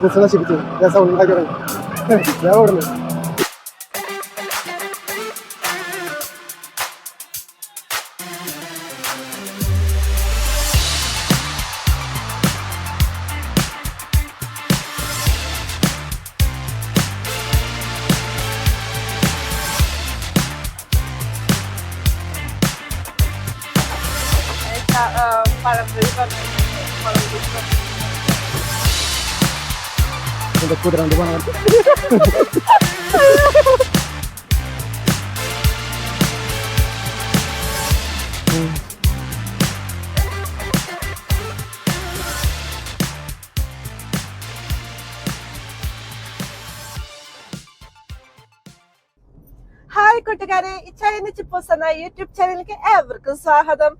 Business നശിപ്പിച്ചു ഞാൻ sound ഉണ്ടാക്കി തുടങ്ങി ഞാൻ എന്റെ കുതിരണ്ട് പോകണം ഹായ് കൂട്ടുകാരെ ഇച്ചായന്റെ ചിപ്പോസ് എന്ന യൂട്യൂബ് ചാനലിലേക്ക് ഏവർക്കും സ്വാഗതം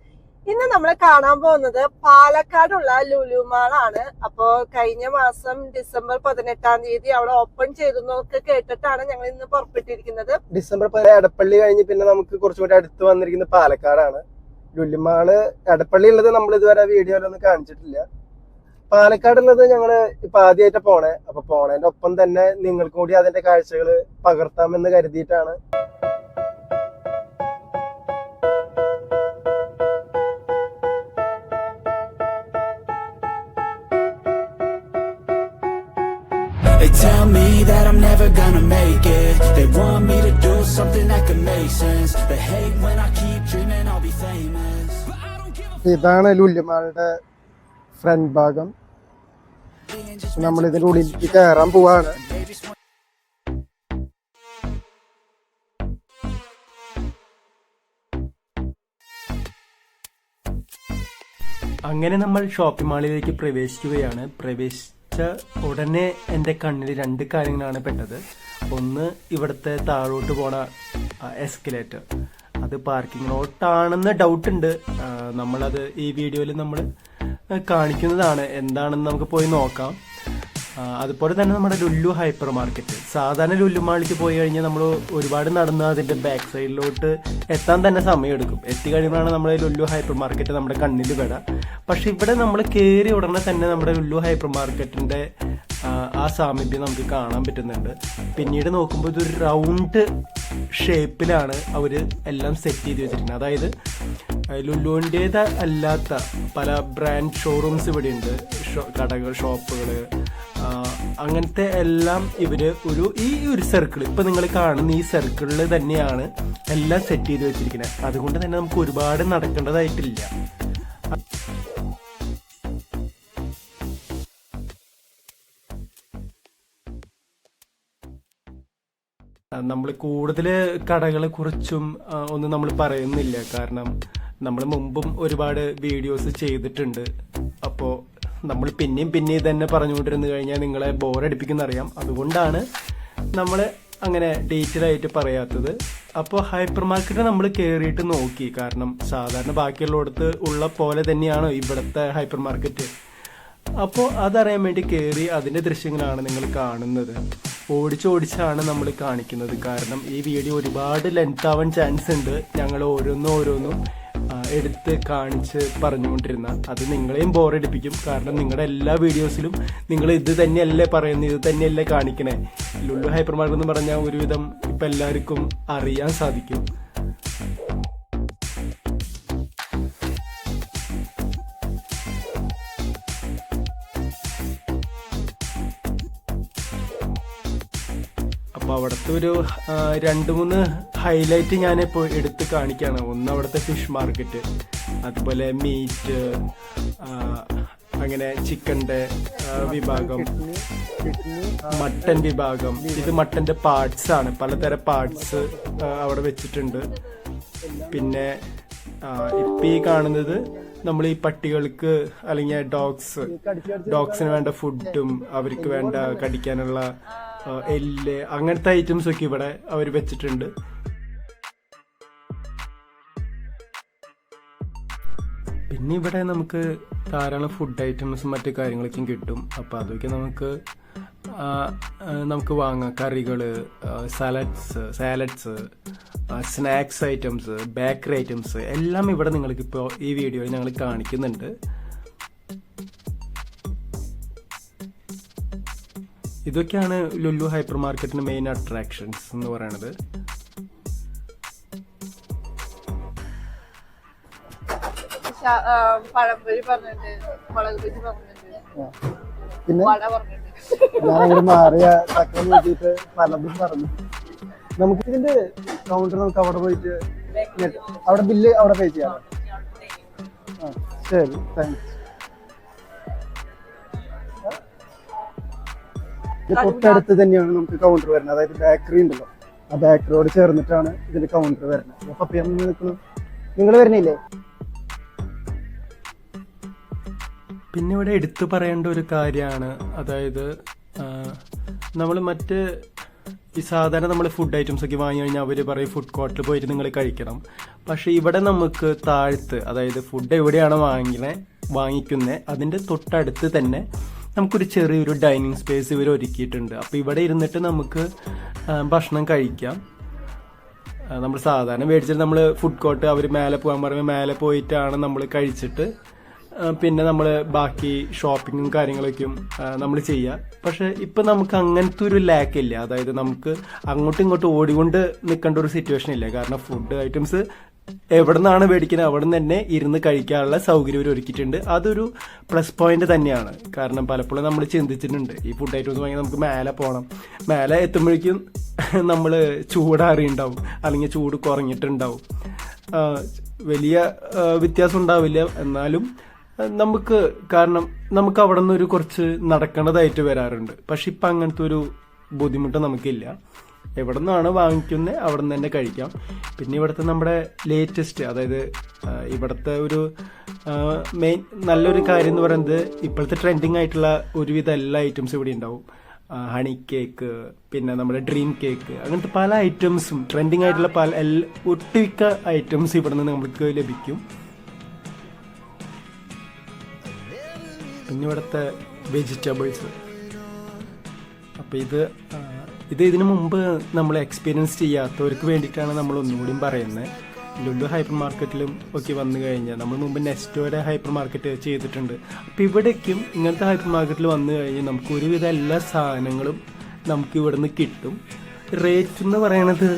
ഇന്ന് നമ്മൾ കാണാൻ പോകുന്നത് പാലക്കാടുള്ള ലുലുമാളാണ്. അപ്പോ കഴിഞ്ഞ മാസം ഡിസംബർ പതിനെട്ടാം തീയതി അവിടെ ഓപ്പൺ ചെയ്തു എന്നൊക്കെ കേട്ടിട്ടാണ് ഞങ്ങൾ ഇന്ന് പുറപ്പെട്ടിരിക്കുന്നത്. ഡിസംബർ എടപ്പള്ളി കഴിഞ്ഞ് പിന്നെ നമുക്ക് കുറച്ചും കൂടി അടുത്ത് വന്നിരിക്കുന്നത് പാലക്കാടാണ്. ലുലുമാൾ എടപ്പള്ളി ഉള്ളത് നമ്മൾ ഇതുവരെ വീഡിയോയിലൊന്നും കാണിച്ചിട്ടില്ല. പാലക്കാടുള്ളത് ഞങ്ങൾ ഇപ്പൊ ആദ്യമായിട്ട് പോണേ. അപ്പൊ പോണേന്റെ ഒപ്പം തന്നെ നിങ്ങൾക്കും കൂടി അതിന്റെ കാഴ്ചകൾ പകർത്താമെന്ന് കരുതിയിട്ടാണ് gonna make it They want me to do something that can make sense They hate when I keep dreaming I'll be famous But I don't give a ഇതാണ് ലുല്ലിമാളുടെ ഫ്രണ്ട് ഭാഗം നമ്മൾ ഇതിന്റെ ഉള്ളിലേക്ക് കയറാൻ പോവാണ് അങ്ങനെ നമ്മൾ ഷോപ്പിംഗ് മാളിലേക്ക് പ്രവേശിക്കുകയാണ് പ്രവേശിച്ച ഉടനെ എന്റെ കണ്ണിൽ രണ്ട് കാര്യങ്ങളാണ് പെട്ടത്. ഒന്ന് ഇവിടുത്തെ താഴോട്ട് പോണ എസ്കലേറ്റർ അത് പാർക്കിംഗ് ലോട്ടാണെന്ന് ഡൗട്ട് ഉണ്ട് നമ്മളത് ഈ വീഡിയോയിൽ നമ്മൾ കാണിക്കുന്നതാണ്. എന്താണെന്ന് നമുക്ക് പോയി നോക്കാം. അതുപോലെ തന്നെ നമ്മുടെ ലുല്ലു ഹൈപ്പർ മാർക്കറ്റ് സാധാരണ ലുല്ലു മാളിക്ക് പോയി കഴിഞ്ഞാൽ നമ്മൾ ഒരുപാട് നടന്ന് അതിന്റെ ബാക്ക് സൈഡിലോട്ട് എത്താൻ തന്നെ സമയമെടുക്കും. എത്തി കഴിയുമ്പോഴാണ് നമ്മുടെ ലുല്ലു ഹൈപ്പർ മാർക്കറ്റ് നമ്മുടെ കണ്ണിൽ പെട പക്ഷെ ഇവിടെ നമ്മൾ കയറി ഉടനെ തന്നെ നമ്മുടെ ലുല്ലു ഹൈപ്പർ മാർക്കറ്റിന്റെ ആ, ആ സാമീപ്യം നമുക്ക് കാണാൻ പറ്റുന്നുണ്ട്. പിന്നീട് നോക്കുമ്പോൾ ഇതൊരു റൗണ്ട് ഷേപ്പിലാണ് അവർ എല്ലാം സെറ്റ് ചെയ്ത് വെച്ചിട്ടുണ്ട് അതായത് ലുലുവിന്റേത് അല്ലാത്ത പല ബ്രാൻഡ് ഷോറൂംസ് ഇവിടെയുണ്ട്. കടകൾ ഷോപ്പുകൾ അങ്ങനത്തെ എല്ലാം ഇവർ ഒരു ഈ ഒരു സർക്കിൾ ഇപ്പം നിങ്ങൾ കാണുന്ന ഈ സർക്കിളിൽ തന്നെയാണ് എല്ലാം സെറ്റ് ചെയ്ത് വെച്ചിരിക്കുന്നത്. അതുകൊണ്ട് തന്നെ നമുക്ക് ഒരുപാട് നടക്കേണ്ടതായിട്ടില്ല. നമ്മൾ കൂടുതൽ കടകളെ കുറിച്ചും ഒന്നും നമ്മൾ പറയുന്നില്ല. കാരണം നമ്മൾ മുമ്പും ഒരുപാട് വീഡിയോസ് ചെയ്തിട്ടുണ്ട്. അപ്പോൾ നമ്മൾ പിന്നെയും പിന്നെയും തന്നെ പറഞ്ഞുകൊണ്ടിരുന്നു കഴിഞ്ഞാൽ നിങ്ങളെ ബോറടിപ്പിക്കുന്ന അറിയാം അതുകൊണ്ടാണ് നമ്മൾ അങ്ങനെ ഡീറ്റെയിൽ ആയിട്ട് പറയാത്തത്. അപ്പോൾ ഹൈപ്പർ മാർക്കറ്റ് നമ്മൾ കയറിയിട്ട് നോക്കി. കാരണം സാധാരണ ബാക്കിയുള്ളിടത്ത് ഉള്ള പോലെ തന്നെയാണോ ഇവിടുത്തെ ഹൈപ്പർ മാർക്കറ്റ് അപ്പോൾ അതറിയാൻ വേണ്ടി കയറി അതിന്റെ ദൃശ്യങ്ങളാണ് നിങ്ങൾ കാണുന്നത്. ഓടിച്ചോടിച്ചാണ് നമ്മൾ കാണിക്കുന്നത്. കാരണം ഈ വീഡിയോ ഒരുപാട് ലെങ്ത് ആവാൻ ചാൻസ് ഉണ്ട്. ഞങ്ങൾ ഓരോന്നും ഓരോന്നും എടുത്ത് കാണിച്ച് പറഞ്ഞുകൊണ്ടിരുന്ന അത് നിങ്ങളെയും ബോറടിപ്പിക്കും കാരണം നിങ്ങളുടെ എല്ലാ വീഡിയോസിലും നിങ്ങൾ ഇത് തന്നെയല്ലേ പറയുന്നത് ഇത് തന്നെയല്ലേ കാണിക്കണേ. ലുല്ലു ഹൈപ്പർ മാർക്കറ്റ് എന്ന് പറഞ്ഞാൽ ഒരുവിധം ഇപ്പം എല്ലാവർക്കും അറിയാൻ സാധിക്കും. അവിടുത്തെ ഒരു രണ്ട് മൂന്ന് ഹൈലൈറ്റ് ഞാനിപ്പോൾ എടുത്ത് കാണിക്കുകയാണ് ഒന്ന് അവിടുത്തെ ഫിഷ് മാർക്കറ്റ് അതുപോലെ മീറ്റ് അങ്ങനെ ചിക്കന്റെ വിഭാഗം മട്ടൻ വിഭാഗം. ഇത് മട്ടന്റെ പാർട്സ് ആണ്. പലതരം പാർട്സ് അവിടെ വെച്ചിട്ടുണ്ട്. പിന്നെ ഇപ്പം ഈ കാണുന്നത് നമ്മൾ ഈ പട്ടികൾക്ക് അല്ലെങ്കിൽ ഡോഗ്സ് ഡോഗ്സിന് വേണ്ട ഫുഡും അവർക്ക് വേണ്ട കടിക്കാനുള്ള എല്ല് അങ്ങനത്തെ ഐറ്റംസ് ഒക്കെ ഇവിടെ അവർ വെച്ചിട്ടുണ്ട്. പിന്നെ ഇവിടെ നമുക്ക് ധാരാളം ഫുഡ് ഐറ്റംസും മറ്റു കാര്യങ്ങളൊക്കെയും കിട്ടും. അപ്പോൾ അതൊക്കെ നമുക്ക് നമുക്ക് വാങ്ങാം കറികൾ salads salads snacks items bakery items എല്ലാം ഇവിടെ നിങ്ങൾക്ക് ഇപ്പോൾ ഈ വീഡിയോയിൽ ഞങ്ങൾ കാണിക്കുന്നുണ്ട്. ഇതൊക്കെയാണ് ലുല്ലു ഹൈപ്പർ മാർക്കറ്റിന് മെയിൻ അട്രാക്ഷൻസ് എന്ന് പറയണത്. പഴംപൊരി പറഞ്ഞിട്ടുണ്ട് മുളക് ബജി പറഞ്ഞിട്ടുണ്ട് പിന്നെ? വട പറഞ്ഞിട്ടുണ്ട് അങ്ങോട്ട് മാറിയ ചക്രം നോക്കിയിട്ട് പലതും പറഞ്ഞു നമുക്ക് ഇതിന്റെ കൗണ്ടർ നമുക്ക് അവിടെ പോയിട്ട് അവിടെ ബില്ല് അവിടെ പേ ചെയ്യാം ശരി താങ്ക്സ് തൊട്ടടുത്ത് തന്നെയാണ് നമുക്ക് കൗണ്ടർ വരുന്നത്. അതായത് ബേക്കറി ഉണ്ടല്ലോ. ആ ബേക്കറിയോട് ചേർന്നിട്ടാണ് ഇതിന്റെ കൗണ്ടർ വരുന്നത്. അപ്പൊ നിൽക്കുന്നു. നിങ്ങൾ വരുന്നില്ലേ? പിന്നെ ഇവിടെ എടുത്തു പറയേണ്ട ഒരു കാര്യമാണ്. അതായത് നമ്മൾ മറ്റ് ഈ സാധാരണ നമ്മൾ ഫുഡ് ഐറ്റംസ് ഒക്കെ വാങ്ങി കഴിഞ്ഞാൽ അവർ പറയും ഫുഡ് കോർട്ടിൽ പോയിട്ട് നിങ്ങൾ കഴിക്കണം. പക്ഷേ ഇവിടെ നമുക്ക് താഴ്ത്ത് അതായത് ഫുഡ് എവിടെയാണ് വാങ്ങിക്കണേ വാങ്ങിക്കുന്നത് അതിന്റെ തൊട്ടടുത്ത് തന്നെ നമുക്കൊരു ചെറിയൊരു ഡൈനിങ് സ്പേസ് ഇവർ ഒരുക്കിയിട്ടുണ്ട്. അപ്പോൾ ഇവിടെ ഇരുന്നിട്ട് നമുക്ക് ഭക്ഷണം കഴിക്കാം. നമ്മൾ സാധാരണ മേടിച്ചിട്ട് നമ്മൾ ഫുഡ് കോർട്ട് അവർ മേലെ പോകാൻ പറയുമ്പോൾ മേലെ പോയിട്ടാണ് നമ്മൾ കഴിച്ചിട്ട് പിന്നെ നമ്മൾ ബാക്കി ഷോപ്പിങ്ങും കാര്യങ്ങളൊക്കെയും നമ്മൾ ചെയ്യുക പക്ഷെ ഇപ്പം നമുക്ക് അങ്ങനത്തെ ഒരു ലാക്ക് ഇല്ല. അതായത് നമുക്ക് അങ്ങോട്ടും ഇങ്ങോട്ടും ഓടിക്കൊണ്ട് നിൽക്കേണ്ട ഒരു സിറ്റുവേഷൻ ഇല്ല. കാരണം ഫുഡ് ഐറ്റംസ് എവിടെ നിന്നാണ് മേടിക്കുന്നത് അവിടെ നിന്ന് തന്നെ ഇരുന്ന് കഴിക്കാനുള്ള സൗകര്യം ഒരുക്കിയിട്ടുണ്ട്. അതൊരു പ്ലസ് പോയിന്റ് തന്നെയാണ്. കാരണം പലപ്പോഴും നമ്മൾ ചിന്തിച്ചിട്ടുണ്ട് ഈ ഫുഡ് ഐറ്റംസ് വാങ്ങി നമുക്ക് മേലെ പോകണം മേലെ എത്തുമ്പോഴേക്കും നമ്മൾ ചൂടാറിയുണ്ടാവും അല്ലെങ്കിൽ ചൂട് കുറഞ്ഞിട്ടുണ്ടാവും. വലിയ വ്യത്യാസം ഉണ്ടാവില്ല. എന്നാലും നമുക്ക് കാരണം നമുക്ക് അവിടെ നിന്ന് ഒരു കുറച്ച് നടക്കേണ്ടതായിട്ട് വരാറുണ്ട്. പക്ഷെ ഇപ്പം അങ്ങനത്തെ ഒരു ബുദ്ധിമുട്ട് നമുക്കില്ല. എവിടെ നിന്നാണ് വാങ്ങിക്കുന്നത് അവിടെ നിന്ന് തന്നെ കഴിക്കാം. പിന്നെ ഇവിടുത്തെ നമ്മുടെ ലേറ്റസ്റ്റ് അതായത് ഇവിടുത്തെ ഒരു മെയിൻ നല്ലൊരു കാര്യം എന്ന് പറയുന്നത് ഇപ്പോഴത്തെ ട്രെൻഡിങ് ആയിട്ടുള്ള ഒരുവിധ എല്ലാ ഐറ്റംസും ഇവിടെ ഉണ്ടാവും. ഹണി കേക്ക് പിന്നെ നമ്മുടെ ഡ്രീം കേക്ക് അങ്ങനത്തെ പല ഐറ്റംസും ട്രെൻഡിങ് ആയിട്ടുള്ള പല എല്ലാ ഒട്ടുമിക്ക ഐറ്റംസ് ഇവിടെ നിന്ന് നമുക്ക് ലഭിക്കും. പിന്നെ ഇവിടുത്തെ വെജിറ്റബിൾസ്. അപ്പോൾ ഇത് ഇത് ഇതിനു മുമ്പ് നമ്മൾ എക്സ്പീരിയൻസ് ചെയ്യാത്തവർക്ക് വേണ്ടിയിട്ടാണ് നമ്മൾ ഒന്നുകൂടിയും പറയുന്നത് ലുലു ഹൈപ്പർ മാർക്കറ്റിലും ഒക്കെ വന്നു കഴിഞ്ഞാൽ നമ്മൾ മുമ്പ് നെസ്റ്റോയുടെ ഹൈപ്പർ മാർക്കറ്റ് ചെയ്തിട്ടുണ്ട്. അപ്പോൾ ഇവിടേക്കും ഇങ്ങനത്തെ ഹൈപ്പർ മാർക്കറ്റിൽ വന്നു കഴിഞ്ഞാൽ നമുക്ക് ഒരുവിധ എല്ലാ സാധനങ്ങളും നമുക്ക് ഇവിടുന്ന് കിട്ടും. റേറ്റ് എന്ന് പറയണത്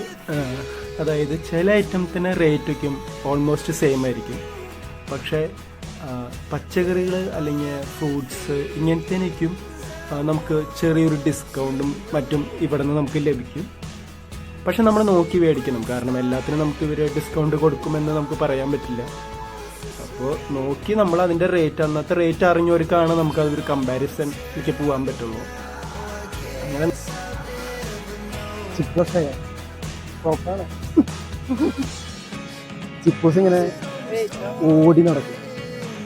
അതായത് ചില ഐറ്റംസിന് റേറ്റൊക്കെയും ഓൾമോസ്റ്റ് സെയിം ആയിരിക്കും. പക്ഷേ പച്ചക്കറികൾ അല്ലെങ്കിൽ ഫ്രൂട്ട്സ് ഇങ്ങനത്തേനേക്കും നമുക്ക് ചെറിയൊരു ഡിസ്കൗണ്ടും മറ്റും ഇവിടെ നിന്ന് നമുക്ക് ലഭിക്കും. പക്ഷെ നമ്മൾ നോക്കി മേടിക്കണം. കാരണം എല്ലാത്തിനും നമുക്ക് ഇവർ ഡിസ്കൗണ്ട് കൊടുക്കുമെന്ന് നമുക്ക് പറയാൻ പറ്റില്ല. അപ്പോൾ നോക്കി നമ്മൾ അതിന്റെ റേറ്റ് അന്നത്തെ റേറ്റ് അറിഞ്ഞവർക്കാണ് നമുക്ക് അതൊരു കമ്പാരിസണിലേക്ക് പോകാൻ പറ്റുള്ളൂ. അങ്ങനെ ചിപ്പൂസ് ടോപ്പാണ് ഇങ്ങനെ ഓടി നടക്കും.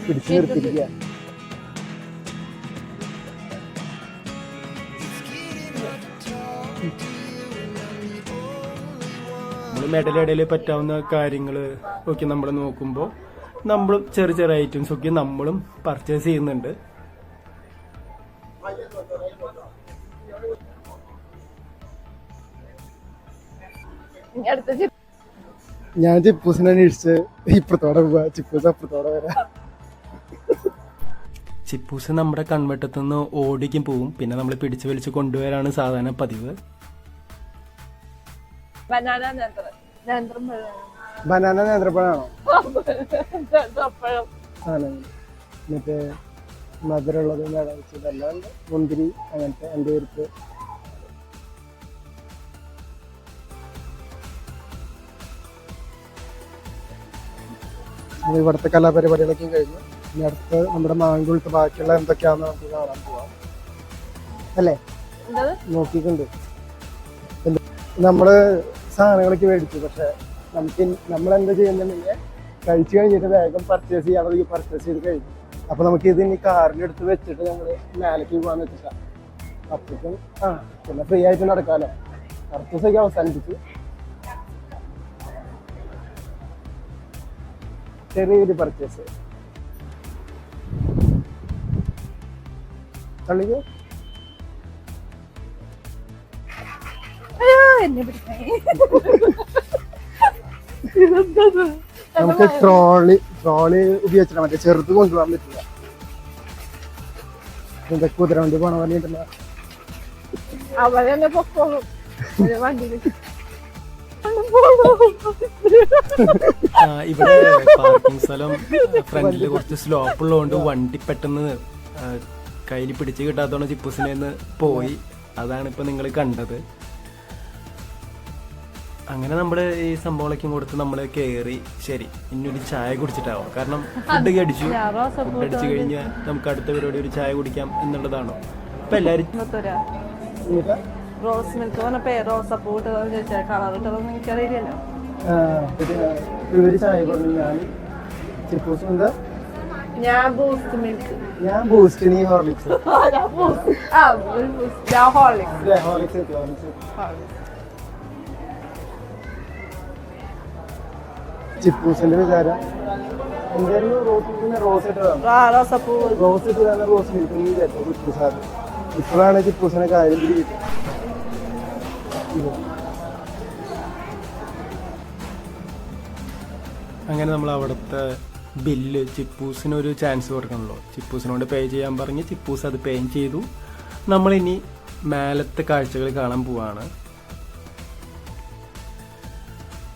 പിടിച്ചു നിർത്തിരിക്കുക മെഡലിടയിൽ പറ്റാവുന്ന കാര്യങ്ങൾ ഒക്കെ നമ്മൾ നോക്കുമ്പോൾ നമ്മളും ചെറിയ ചെറിയ ഐറ്റംസ് ഒക്കെ നമ്മളും പർച്ചേസ് ചെയ്യുന്നുണ്ട്. ഞാൻ ചിപ്പൂസിനെ അന്വേഷിച്ച് ഇപ്പുറത്തോടെ പോവാ. ചിപ്പൂസ് അപ്പുറത്തോടെ വരാം. ചിപ്പൂസ് നമ്മുടെ കൺവെട്ടത്തു നിന്ന് ഓടിക്കും പോവും. പിന്നെ നമ്മൾ പിടിച്ചു വലിച്ച് കൊണ്ടുവരാണ് സാധാരണ പതിവ്. ബനാന നേന്ത്രം ബനാന നേന്ത്രപ്പഴമാണോ നേന്ത്രപ്പഴം. സാധനങ്ങൾ മറ്റേ മധുരമുള്ളത് മേടിച്ചത് മുന്തിരി അങ്ങനത്തെ എന്റെ ഉരുപ്പ് ഇവിടുത്തെ കലാപരിപാടികളൊക്കെ കഴിഞ്ഞു. ഇനി അടുത്ത് നമ്മുടെ മാങ്കുളത്ത് ബാക്കിയുള്ള എന്തൊക്കെയാന്ന് നമുക്ക് കാണാൻ പോവാം. അല്ലേ? നോക്കിയിട്ടുണ്ട്. നമ്മൾ സാധനങ്ങളൊക്കെ മേടിച്ചു. പക്ഷെ നമുക്ക് നമ്മൾ എന്താ ചെയ്യുന്നുണ്ടെങ്കിൽ കഴിച്ചു കഴിഞ്ഞിട്ട് വേഗം പർച്ചേസ് ചെയ്യാനുള്ള പർച്ചേസ് ചെയ്ത് കഴിഞ്ഞു. അപ്പൊ നമുക്ക് ഇത് ഇനി കാറിലെടുത്ത് വെച്ചിട്ട് ഞങ്ങൾ മേലേക്ക് പോകാന്ന് വെച്ചിട്ടാ. അപ്പോഴേക്കും ആ പിന്നെ ഫ്രീ ആയിട്ട് നടക്കാലോ. പർച്ചേസ് അവസാനിപ്പിച്ചു. ചെറിയൊരു പർച്ചേസ് തള്ളിക്കോ? നമുക്ക് ട്രോളി ട്രോളി ഉപയോഗിച്ചിട്ട് മറ്റേ ചെറുത് കൊണ്ടുപോകാൻ പറ്റില്ല. എന്താ കുതിര വണ്ടി പോണ പോലെ ഉണ്ടല്ലോ. അവരെന്നെ പൊക്കോളും. ആ, ഇവിടെ പാർക്കിംഗ് സ്ഥലം ഫ്രണ്ടിൽ കുറച്ച് സ്ലോപ്പ് ഉള്ളതുകൊണ്ട് വണ്ടി പെട്ടെന്ന് കയ്യിൽ പിടിച്ച് കിട്ടാത്തോണ്ട് ചിപ്പൂസിനെ നിന്ന് പോയി. അതാണ് ഇപ്പൊ നിങ്ങൾ കണ്ടത്. അങ്ങനെ നമ്മൾ ഈ സംഭവങ്ങളൊക്കെ കൊടുത്ത് നമ്മൾ കേറി. ശരി ഇനി ഒരു ചായ കുടിച്ചിട്ടാവും. കാരണം ഫുഡ് അടിച്ചു. ഫുഡ് അടിച്ചു കഴിഞ്ഞാൽ നമുക്ക് അടുത്ത പരിപാടി ഒരു ചായ കുടിക്കാം എന്നുള്ളതാണോ. ഇപ്പൊ എല്ലാരും റോസ് മിൽക്ക് പറഞ്ഞപ്പോ റോസപ്പൂ ഇട്ടതെന്ന് ചോദിച്ചാൽ കളർ ഇട്ടതൊന്നും എനിക്കറിയില്ലല്ലോ. ആ, പിന്നെ ഇവർ ചായ പറഞ്ഞു ഞാൻ ചിപ്പൂസ് ഞാൻ ബൂസ്റ്റ് മിൽക്ക് ഞാൻ ബൂസ്റ്റ് നീ ഹോർലിക്സ് ഞാൻ ബൂസ്റ്റ് ആ ഒരു ബൂസ്റ്റ് ഞാൻ ഹോർലിക്സ് ഹോർലിക്സ് ഹോർലിക്സ് ചിപ്പൂസിന്റെ വിചാരം. എന്തായിരുന്നു റോസ് മിൽക്കിന് റോസ് ഇട്ടതാണ്? ആ റോസപ്പൂ. റോസ് ഇട്ടതാണ്? റോസ് മിൽക്ക് എന്ന് വിചാരിച്ചു ചിപ്പൂസാണ്. ഇപ്പോഴാണ് ചിപ്പൂസിനെ കാര്യം അങ്ങനെ നമ്മൾ അവിടുത്തെ ബില്ല് ചിപ്പൂസിന് ഒരു ചാൻസ് കൊടുക്കണല്ലോ. ചിപ്പൂസിനോട് പേ ചെയ്യാൻ പറഞ്ഞ് ചിപ്പൂസ് അത് പേ ചെയ്തു. നമ്മളിനി മേലത്തെ കാഴ്ചകൾ കാണാൻ പോവാണ്.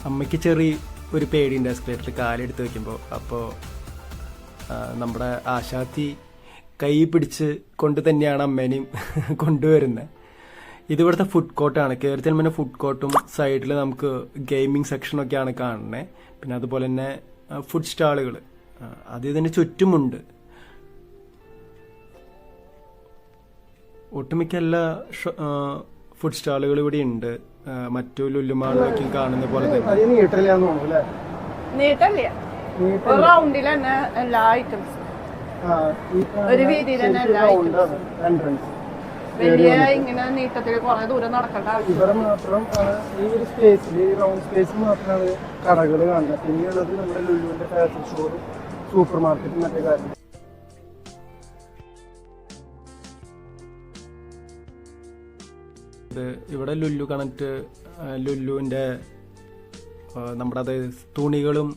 അമ്മയ്ക്ക് ചെറിയ ഒരു പേടിയുണ്ട് എസ്കലേറ്ററിൽ കാലെടുത്ത് വെക്കുമ്പോൾ അപ്പോൾ നമ്മുടെ ആശാത്തി കൈ പിടിച്ച് കൊണ്ട് തന്നെയാണ് അമ്മേനെയും കൊണ്ടുവരുന്നത് ഇതിവിടുത്തെ ഫുഡ് കോർട്ടാണ് കയറി ചെല്ലുമ്പോൾ ഫുഡ് കോർട്ടും സൈഡിൽ നമുക്ക് ഗെയിമിംഗ് സെക്ഷനൊക്കെയാണ് കാണുന്നത് പിന്നെ അതുപോലെ തന്നെ ഫുഡ് സ്റ്റാളുകൾ അത് ഇതിന് ചുറ്റുമുണ്ട്. ഒട്ടുമിക്ക എല്ലാ ഫുഡ് സ്റ്റാളുകൾ ഇവിടെ ഉണ്ട്. മറ്റു ലുല്ലുമാളിലേക്കും കാണുന്ന പോലെ തന്നെ. അത് നീട്ടില്ലാന്ന് തോന്നുന്നു അല്ലേ? നീട്ടല്ലേ നീട്ട ഒരു റൗണ്ടിൽ തന്നെ എല്ലാ ഐറ്റംസും ഒരു വീതിയിൽ തന്നെ എല്ലാ റൗണ്ടാണ് എൻട്രൻസ് വലിയ ഇങ്ങനെ നീട്ടത്തിൽ കുറെ ദൂരം നടക്കേണ്ട ആവശ്യം ഇവിടെ മാത്രം ഈ ഒരു സ്പേസിൽ ഈ റൗണ്ട് സ്പേസിൽ മാത്രമാണ് കടകൾ കാണുന്നത്. പിന്നെയുള്ളത് നമ്മുടെ ലുലുവിന്റെ ഫാഷൻ സ്റ്റോർ സൂപ്പർ മാർക്കറ്റ് മറ്റേ കാര്യം ഇവിടെ ലുല്ലു കണക്ട് ലുല്ലുവിന്റെ നമ്മുടെ അത് തുണികളും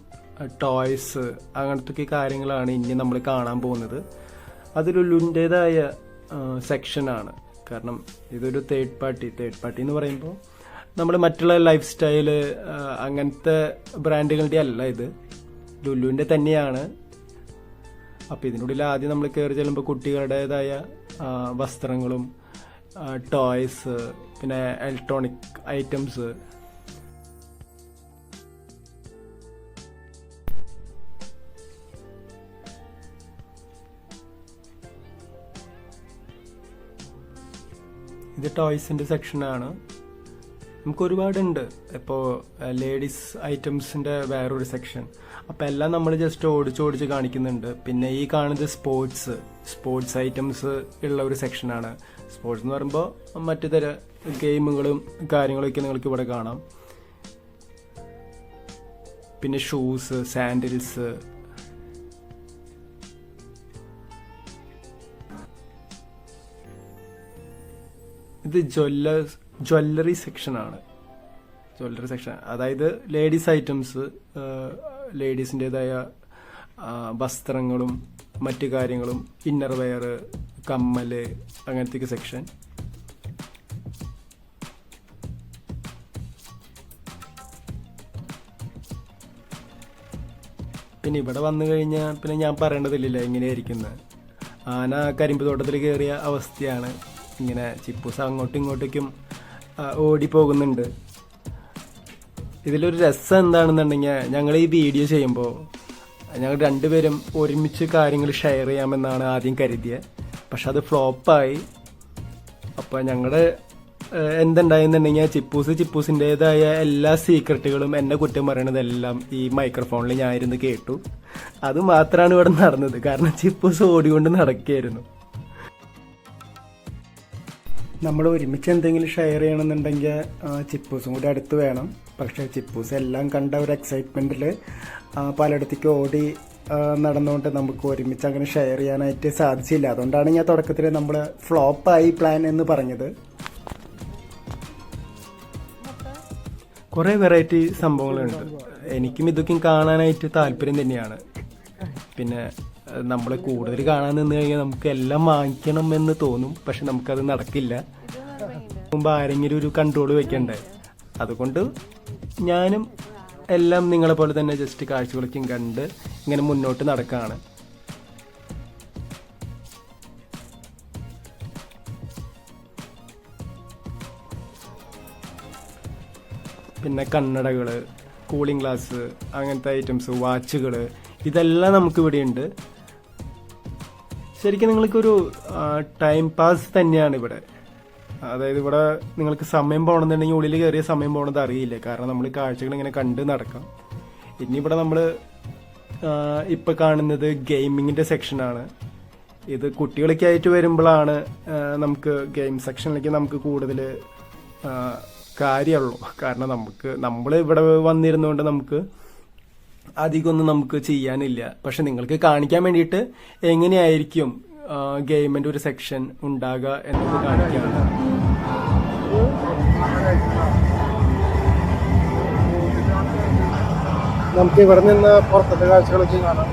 ടോയ്സ് അങ്ങനത്തെ കാര്യങ്ങളാണ് ഇനി നമ്മൾ കാണാൻ പോകുന്നത്. അത് ലുല്ലുവിന്റെതായ സെക്ഷനാണ് കാരണം ഇതൊരു തേർഡ് പാർട്ടി തേർഡ് പാർട്ടി എന്ന് പറയുമ്പോൾ നമ്മൾ മറ്റുള്ള ലൈഫ് സ്റ്റൈൽ അങ്ങനത്തെ ബ്രാൻഡുകളുടെ അല്ല ഇത്. ലുല്ലുവിന്റെ തന്നെയാണ്. അപ്പോൾ ഇതിനുള്ളിൽ ആദ്യം നമ്മൾ കയറി ചെല്ലുമ്പോൾ കുട്ടികളുടേതായ വസ്ത്രങ്ങളും ടോയ്സ് പിന്നെ ഇലക്ട്രോണിക് ഐറ്റംസ് ഇത് ടോയ്സിന്റെ സെക്ഷനാണ് നമുക്ക് ഒരുപാടുണ്ട് ഇപ്പോൾ ലേഡീസ് ഐറ്റംസിന്റെ വേറൊരു സെക്ഷൻ. അപ്പോൾ എല്ലാം നമ്മൾ ജസ്റ്റ് ഓടിച്ച് ഓടിച്ച് കാണിക്കുന്നുണ്ട്. പിന്നെ ഈ കാണുന്നത് സ്പോർട്സ് സ്പോർട്സ് ഐറ്റംസ് ഉള്ള ഒരു സെക്ഷനാണ്. സ്പോർട്സ് എന്ന് പറയുമ്പോൾ മറ്റു തര ഗെയിമുകളും കാര്യങ്ങളൊക്കെ നിങ്ങൾക്ക് ഇവിടെ കാണാം. പിന്നെ ഷൂസ് സാൻഡിൽസ്. ഇത് ജ്വല്ലർ ജ്വല്ലറി സെക്ഷനാണ് ജ്വല്ലറി സെക്ഷൻ അതായത് ലേഡീസ് ഐറ്റംസ് ലേഡീസിന്റെതായ വസ്ത്രങ്ങളും മറ്റു കാര്യങ്ങളും ഇന്നർ വെയർ കമ്മൽ അങ്ങനത്തെ സെക്ഷൻ പിന്നെ ഇവിടെ വന്നു കഴിഞ്ഞാൽ പിന്നെ ഞാൻ പറയേണ്ടതില്ലല്ലോ എങ്ങനെയായിരിക്കുന്നത് ആന കരിമ്പ് തോട്ടത്തിൽ കയറിയ അവസ്ഥയാണ്. ഇങ്ങനെ ചിപ്പൂസ് അങ്ങോട്ടും ഇങ്ങോട്ടേക്കും ഓടിപ്പോകുന്നുണ്ട്. ഇതിലൊരു രസം എന്താണെന്നുണ്ടെങ്കിൽ ഞങ്ങൾ ഈ വീഡിയോ ചെയ്യുമ്പോൾ ഞങ്ങൾ രണ്ടുപേരും ഒരുമിച്ച് കാര്യങ്ങൾ ഷെയർ ചെയ്യാമെന്നാണ് ആദ്യം കരുതിയത് പക്ഷെ അത് ഫ്ലോപ്പായി അപ്പോൾ ഞങ്ങളുടെ എന്തുണ്ടായെന്നുണ്ടെങ്കിൽ ചിപ്പൂസ് ചിപ്പൂസിന്റെതായ എല്ലാ സീക്രട്ടുകളും എന്നെ കുറ്റം പറയണതെല്ലാം ഈ മൈക്രോഫോണിൽ ഞാൻ ഇരുന്ന് കേട്ടു. അത് മാത്രമാണ് ഇവിടെ നടന്നത്. കാരണം ചിപ്പൂസ് ഓടിക്കൊണ്ട് നടക്കുകയായിരുന്നു. നമ്മൾ ഒരുമിച്ച് എന്തെങ്കിലും ഷെയർ ചെയ്യണമെന്നുണ്ടെങ്കിൽ ചിപ്പൂസും കൂടി അടുത്ത് വേണം. പക്ഷേ ചിപ്പൂസ് എല്ലാം കണ്ട ഒരു എക്സൈറ്റ്മെന്റിൽ പലയിടത്തേക്ക് ഓടി നടന്നുകൊണ്ട് നമുക്ക് ഒരുമിച്ച് അങ്ങനെ ഷെയർ ചെയ്യാനായിട്ട് സാധിച്ചില്ല. അതുകൊണ്ടാണ് ഞാൻ തുടക്കത്തിൽ നമ്മൾ ഫ്ലോപ്പായി പ്ലാൻ എന്ന് പറഞ്ഞത്. കുറേ വെറൈറ്റി സംഭവങ്ങളുണ്ട്. എനിക്കും ഇതൊക്കെയും കാണാനായിട്ട് താല്പര്യം തന്നെയാണ്. പിന്നെ നമ്മൾ കൂടുതൽ കാണാൻ നിന്ന് കഴിഞ്ഞാൽ നമുക്ക് എല്ലാം വാങ്ങിക്കണം എന്ന് തോന്നും പക്ഷെ നമുക്കത് നടക്കില്ല. മുമ്പ് ആരെങ്കിലും ഒരു കൺട്രോൾ വെക്കണ്ടേ? അതുകൊണ്ട് ഞാനും എല്ലാം നിങ്ങളെ പോലെ തന്നെ ജസ്റ്റ് കാഴ്ചകളൊക്കെയും കണ്ട് ഇങ്ങനെ മുന്നോട്ട് നടക്കുകയാണ് പിന്നെ കണ്ണടകൾ കൂളിംഗ് ഗ്ലാസ് അങ്ങനത്തെ ഐറ്റംസ് വാച്ചുകൾ ഇതെല്ലാം നമുക്ക് ഇവിടെ ഉണ്ട് ശരിക്കും നിങ്ങൾക്കൊരു ടൈം പാസ് തന്നെയാണ് ഇവിടെ. അതായത് ഇവിടെ നിങ്ങൾക്ക് സമയം പോകണമെന്നുണ്ടെങ്കിൽ ഉള്ളിൽ കയറിയ സമയം പോകണത് അറിയില്ല. കാരണം നമ്മൾ കാഴ്ചകൾ ഇങ്ങനെ കണ്ട് നടക്കാം. ഇനി ഇവിടെ നമ്മൾ ഇപ്പം കാണുന്നത് ഗെയിമിങ്ങിന്റെ സെക്ഷനാണ് ഇത് കുട്ടികളൊക്കെ ആയിട്ട് വരുമ്പോഴാണ് നമുക്ക് ഗെയിം സെക്ഷനിലേക്ക് നമുക്ക് കൂടുതൽ കാര്യമുള്ളൂ. കാരണം നമുക്ക് നമ്മൾ ഇവിടെ വന്നിരുന്നുകൊണ്ട് നമുക്ക് അധികമൊന്നും നമുക്ക് ചെയ്യാനില്ല. പക്ഷെ നിങ്ങൾക്ക് കാണിക്കാൻ വേണ്ടിയിട്ട് എങ്ങനെയായിരിക്കും ഗെയിമിന്റെ ഒരു സെക്ഷൻ ഉണ്ടാകുക എന്നത് കാണിക്കുകയാണ് നമുക്ക് ഇവിടെ നിന്ന് പുറത്തത്തെ കാഴ്ചകളൊക്കെ കാണാം.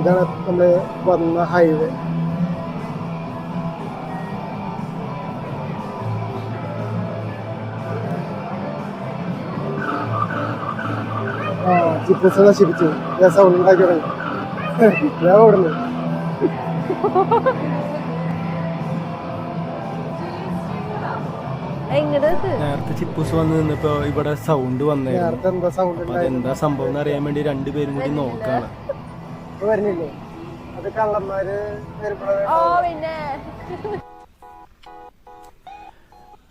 ഇതാണ് നമ്മൾ വന്ന ഹൈവേ ആ ചിപ്പൂസ് നശിപ്പിച്ചു ഞാൻ സൗണ്ട് ഉണ്ടാക്കി തുടങ്ങി ഞാൻ ഓടുന്നു നേരത്തെ ചിപ്പൂസ് വന്ന് നിന്നപ്പോ ഇവിടെ സൗണ്ട് വന്നേ എന്താ സംഭവം എന്ന് അറിയാൻ വേണ്ടി രണ്ടുപേരും കൂടി നോക്കാണ്. വരുന്നില്ലേ? അത് കള്ളന്മാര്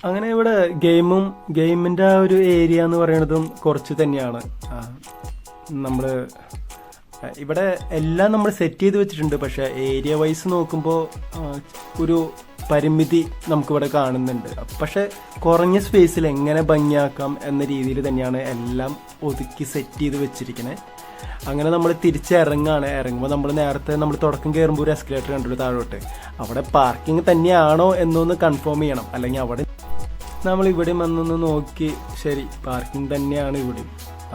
അങ്ങനെ ഇവിടെ ഗെയിമും ഗെയിമിന്റെ ആ ഒരു ഏരിയ എന്ന് പറയുന്നതും കുറച്ച് തന്നെയാണ്. ആ, നമ്മൾ ഇവിടെ എല്ലാം നമ്മൾ സെറ്റ് ചെയ്ത് വെച്ചിട്ടുണ്ട്. പക്ഷേ ഏരിയ വൈസ് നോക്കുമ്പോൾ ഒരു പരിമിതി നമുക്കിവിടെ കാണുന്നുണ്ട്. പക്ഷേ കുറഞ്ഞ സ്പേസിൽ എങ്ങനെ ഭംഗിയാക്കാം എന്ന രീതിയിൽ തന്നെയാണ് എല്ലാം ഒതുക്കി സെറ്റ് ചെയ്ത് വെച്ചിരിക്കുന്നത് അങ്ങനെ നമ്മൾ തിരിച്ചിറങ്ങാണ്. ഇറങ്ങുമ്പോൾ നമ്മൾ നേരത്തെ നമ്മൾ തുടക്കം കയറുമ്പോൾ ഒരു എസ്കലേറ്റർ കണ്ടു താഴോട്ട്? അവിടെ പാർക്കിംഗ് തന്നെയാണോ എന്നൊന്ന് കൺഫേം ചെയ്യണം. അല്ലെങ്കിൽ അവിടെ നമ്മൾ ഇവിടെ വന്നൊന്ന് നോക്കി. ശരി പാർക്കിംഗ് തന്നെയാണ് ഇവിടെ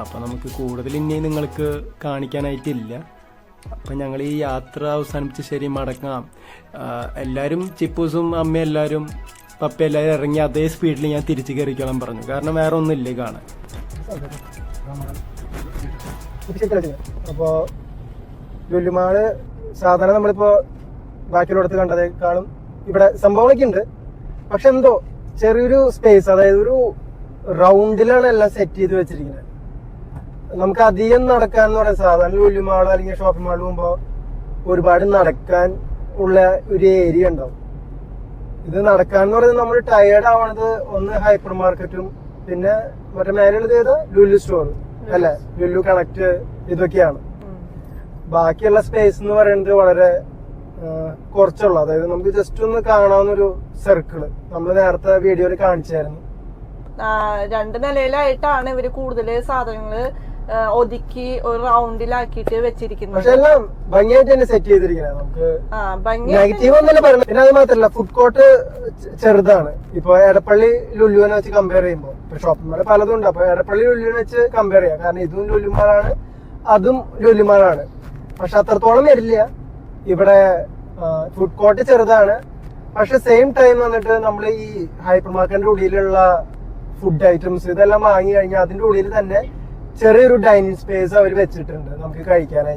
അപ്പോൾ നമുക്ക് കൂടുതൽ ഇനി നിങ്ങൾക്ക് കാണിക്കാനായിട്ടില്ല. അപ്പം ഞങ്ങൾ ഈ യാത്ര അവസാനിപ്പിച്ച് ശരി മടക്കാം എല്ലാവരും ചിപ്പൂസും അമ്മ എല്ലാവരും പപ്പ എല്ലാവരും ഇറങ്ങി അതേ സ്പീഡിൽ ഞാൻ തിരിച്ചു കയറിക്കോളാൻ പറഞ്ഞു. കാരണം വേറെ ഒന്നുമില്ലേ കാണാൻ. അപ്പോൾ ലുല്ലുമാൾ സാധാരണ നമ്മളിപ്പോ ബാക്കിയുള്ളടത്ത് കണ്ടതേക്കാളും ഇവിടെ സംഭവങ്ങളൊക്കെ ഉണ്ട് പക്ഷെ എന്തോ ചെറിയൊരു സ്പേസ് അതായത് ഒരു റൗണ്ടിലാണ് എല്ലാം സെറ്റ് ചെയ്ത് വെച്ചിരിക്കുന്നത്. നമുക്ക് അധികം നടക്കാൻ എന്ന് പറയാം സാധാരണ ലുലുമാൾ അല്ലെങ്കിൽ ഷോപ്പിംഗ് മാൾ പോകുമ്പോ ഒരുപാട് നടക്കാൻ ഉള്ള ഒരു ഏരിയ ഉണ്ടാവും. ഇത് നടക്കാൻ എന്ന് പറയുന്നത് നമ്മൾ ടയേർഡ് ആവണത് ഒന്ന് ഹൈപ്പർ മാർക്കറ്റും പിന്നെ മറ്റേ മേലുള്ളത് ഏത്? ലുലു സ്റ്റോർ അല്ലെ? ലുലു കണക്ട് ഇതൊക്കെയാണ്. ബാക്കിയുള്ള സ്പേസ് എന്ന് പറയുന്നത് വളരെ കുറച്ചുള്ള. അതായത് നമുക്ക് ജസ്റ്റ് ഒന്ന് കാണാവുന്നൊരു സർക്കിൾ നമ്മൾ നേരത്തെ വീഡിയോയിൽ കാണിച്ചായിരുന്നു. രണ്ട് നിലയിലായിട്ടാണ് ഇവർ കൂടുതൽ സാധനങ്ങൾ ഒതുക്കി ഒരു റൗണ്ടിലാക്കിട്ട് വെച്ചിരിക്കുന്നത്. ഭംഗിയായിട്ട് തന്നെ സെറ്റ് ചെയ്തിരിക്കുന്നത്. നമുക്ക് നെഗറ്റീവ് ഒന്നല്ല പറയുന്നത് പിന്നെ അത് മാത്രല്ല ഫുഡ് കോർട്ട് ചെറുതാണ്. ഇപ്പൊ എടപ്പള്ളി ലുല്ലുവിനെ വെച്ച് കമ്പയർ ചെയ്യുമ്പോൾ ഇപ്പൊ ഷോപ്പിംഗ് മാൾ പലതും ഉണ്ട്. അപ്പൊ എടപ്പള്ളി ലുല്ലുവിനെ വെച്ച് കമ്പയർ ചെയ്യാം. കാരണം ഇതും ലുലുമാളാണ് അതും ലുലുമാളാണ് പക്ഷെ അത്രത്തോളം വരില്ല. ഇവിടെ ഫുഡ് കോർട്ട് ചെറുതാണ്. പക്ഷെ സെയിം ടൈം വന്നിട്ട് നമ്മൾ ഈ ഹൈപ്പർ മാർക്കറ്റിന്റെ ഉള്ളിലുള്ള ഫുഡ് ഐറ്റംസ് ഇതെല്ലാം വാങ്ങി കഴിഞ്ഞാൽ അതിന്റെ ഉള്ളിൽ തന്നെ ചെറിയൊരു ഡൈനിങ് സ്പേസ് അവർ വെച്ചിട്ടുണ്ട്. നമുക്ക് കഴിക്കാനായി